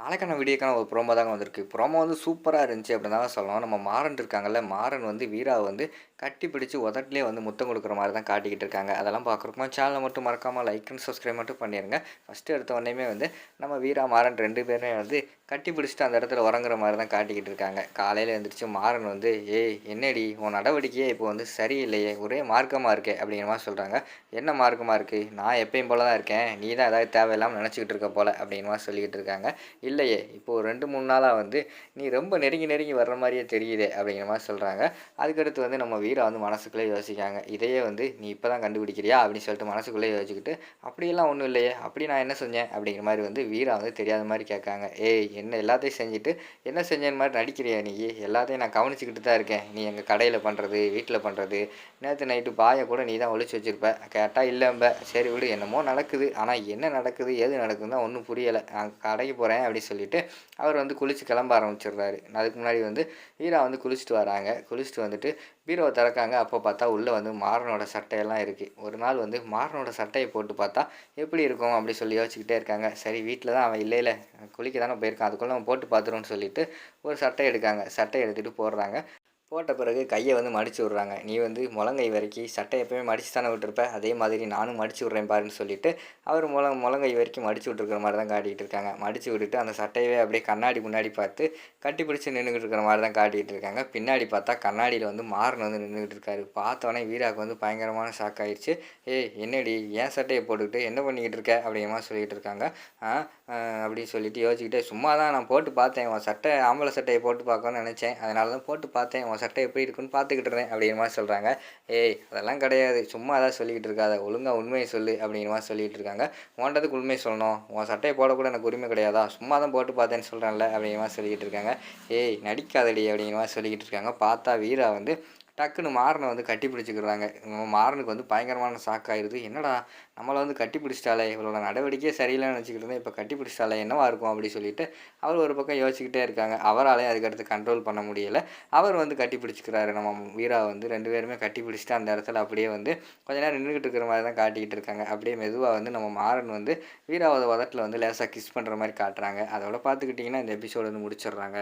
நாளைக்கான வீடியோக்கான ஒரு ப்ரோமோ தாங்க வந்திருக்கு. ப்ரோமோ வந்து சூப்பராக இருந்துச்சு அப்படின்னு தான் சொல்லணும். நம்ம மாறன் இருக்காங்கல்ல மாறன் வந்து வீராவை வந்து கட்டி பிடிச்சி உதட்டிலே வந்து முத்தம் கொடுக்குற மாதிரி தான் காட்டிக்கிட்டு இருக்காங்க. அதெல்லாம் பார்க்குறோமா சேனலை மட்டும் மறக்காமல் லைக் அண்ட் சப்ஸ்கிரைப் மட்டும் பண்ணிடுங்க ஃபஸ்ட்டு எடுத்த உடனே வந்து நம்ம வீரா மாறன் ரெண்டு பேருமே வந்து கட்டி பிடிச்சிட்டு அந்த இடத்துல உறங்குற மாதிரி தான் காட்டிக்கிட்டு இருக்காங்க. காலையில் எழுந்திரிச்சு மாறன் வந்து ஏய் என்னடி? உன் நடவடிக்கையே இப்போ வந்து சரியில்லையே. ஒரே மார்க்கமாக இருக்கே அப்படிங்கிற மாதிரி சொல்கிறாங்க என்ன மார்க்கமாக இருக்குது நான் எப்பயும் போல தான் இருக்கேன். நீ தான் ஏதாவது தேவையில்லாமல் நினச்சிக்கிட்டு இருக்க போல அப்படிங்கிற மாதிரி சொல்லிக்கிட்டு இருக்காங்க. இல்லையே இப்போது ரெண்டு மூணு நாளாக வந்து நீ ரொம்ப நெருங்கி நெருங்கி வர்ற மாதிரியே தெரியுதே அப்படிங்கிற மாதிரி சொல்கிறாங்க அதுக்கடுத்து வந்து நம்ம வீரா வந்து மனசுக்குள்ளே யோசிக்காங்க இதையே வந்து நீ இப்போ தான் கண்டுபிடிக்கிறியா அப்படின்னு சொல்லிட்டு மனசுக்குள்ளே யோசிச்சுக்கிட்டு அப்படியெல்லாம் ஒன்றும் இல்லையே அப்படி நான் என்ன செஞ்சேன்? அப்படிங்கிற மாதிரி வந்து வீரா வந்து தெரியாத மாதிரி கேட்காங்க. ஏய் என்ன எல்லாத்தையும் செஞ்சுட்டு என்ன செஞ்சேன் மாதிரி நடிக்கிறியா நீ? எல்லாத்தையும் நான் கவனிச்சிக்கிட்டு தான் இருக்கேன். நீ எங்கள் கடையில் பண்ணுறது வீட்டில் பண்ணுறது நேற்று நைட்டு பாயை கூட நீ தான் ஒழிச்சு வச்சுருப்ப. கேட்டால் இல்லைம்ப. சரி விடு என்னமோ நடக்குது. ஆனால் என்ன நடக்குது எது நடக்குதுன்னு ஒன்றும் புரியலை. நான் கடைக்கு போகிறேன் சொல்லிவிட்டு சொல்லிட்டு அவர் வந்து குளிச்சு கிளம்ப ஆரம்பிச்சிடுறாரு. அதுக்கு முன்னாடி வந்து வீரா வந்து குளிச்சுட்டு வராங்க. குளிச்சுட்டு வந்துட்டு பீரோவை திறக்காங்க. அப்போ பார்த்தா உள்ளே வந்து மாறனோட சட்டையெல்லாம் இருக்குது ஒரு நாள் வந்து மாறனோட சட்டையை போட்டு பார்த்தா எப்படி இருக்கும் அப்படி சொல்லி யோசிச்சுக்கிட்டே இருக்காங்க. சரி வீட்டில் தான் அவன் இல்லை இல்லை குளிக்க தானே போயிருக்கான். அதுக்குள்ளே அவன் போட்டு பார்த்துருன்னு சொல்லிட்டு ஒரு சட்டை எடுக்காங்க. சட்டை எடுத்துகிட்டு போடுறாங்க. போட்ட பிறகு கையை வந்து மடித்து விட்றாங்க. நீ வந்து முழங்கை வரைக்கும் சட்டை எப்போயுமே மடித்து தானே விட்டுருப்ப? அதே மாதிரி நானும் மடித்து விட்றேன் பாருன்னு சொல்லிட்டு அவர் முழ முழங்கை வரைக்கும் மடித்து விட்டுருக்கிற மாதிரி தான் காட்டிகிட்டு இருக்காங்க. மடித்து விட்டுட்டு அந்த சட்டையவே அப்படியே கண்ணாடி முன்னாடி பார்த்து கட்டி பிடிச்சி நின்றுக்கிட்டு இருக்கிற மாதிரி தான் காட்டிகிட்டு இருக்காங்க. பின்னாடி பார்த்தா கண்ணாடியில் வந்து மாறன் வந்து நின்றுக்கிட்டு இருக்காரு. பார்த்தோன்னே வீராவுக்கு வந்து பயங்கரமான ஷாக் ஆயிடுச்சு. ஏய் என்னடி ஏன் சட்டையை போட்டுக்கிட்டு என்ன பண்ணிக்கிட்டு இருக்க? அப்படிங்கிற சொல்லிகிட்டு இருக்காங்க. அப்படின்னு சொல்லிட்டு யோசிச்சுக்கிட்டே சும்மா தான் நான் போட்டு பார்த்தேன். உன் சட்டை ஆம்பளை சட்டையை போட்டு பார்க்கணும்னு நினச்சேன். அதனால தான் போட்டு பார்த்தேன். உன் சட்டை எப்படி இருக்குன்னு பார்த்துக்கிட்டு இருந்தேன் அப்படிங்கிற மாதிரி சொல்கிறாங்க ஏய் அதெல்லாம் கிடையாது. சும்மா தான் சொல்லிக்கிட்டு இருக்காத. ஒழுங்காக உண்மையை சொல்லு அப்படிங்கிற மாதிரி சொல்லிகிட்டு இருக்காங்க. உன்ட்டதுக்கு உண்மையை சொல்லணும். உன் சட்டையை போடக்கூட எனக்கு உரிமை கிடையாதா? சும்மா தான் போட்டு பார்த்தேன்னு சொல்கிறேன்ல அப்படிங்கிற மாதிரி சொல்லிக்கிட்டு இருக்காங்க. ஏய் நடிக்காதடி அப்படிங்கிற மாதிரி சொல்லிக்கிட்டு இருக்காங்க. பார்த்தா வீரா வந்து டக்குன்னு மாறனை வந்து கட்டி பிடிச்சிக்கிறாங்க. மாறனுக்கு வந்து பயங்கரமான ஷாக் என்னடா நம்மளை வந்து கட்டி பிடிச்சிட்டாலே இவளோட நடவடிக்கையே சரியில்லைன்னு நினச்சிக்கிட்டு இருந்தேன் இப்போ கட்டி பிடிச்சிட்டாலே என்னவா இருக்கும் அப்படி சொல்லிட்டு அவர் ஒரு பக்கம் யோசிச்சுக்கிட்டே இருக்காங்க. அவராலே அதுக்கடுத்து கண்ட்ரோல் பண்ண முடியலை. அவர் வந்து கட்டி பிடிச்சிக்கிறாரு. நம்ம வீரா வந்து ரெண்டு பேருமே கட்டி பிடிச்சிட்டு அந்த இடத்துல அப்படியே வந்து கொஞ்ச நேரம் நின்றுக்கிட்டு இருக்கிற மாதிரி தான் காட்டிக்கிட்டு இருக்காங்க. அப்படியே மெதுவாக வந்து நம்ம மாறன் வந்து வீராவோட உதட்டில் வந்து லேசாக கிஸ் பண்ணுற மாதிரி காட்டுறாங்க. அதோட பார்த்துக்கிட்டிங்கன்னா இந்த எபிசோடு வந்து முடிச்சிடுறாங்க.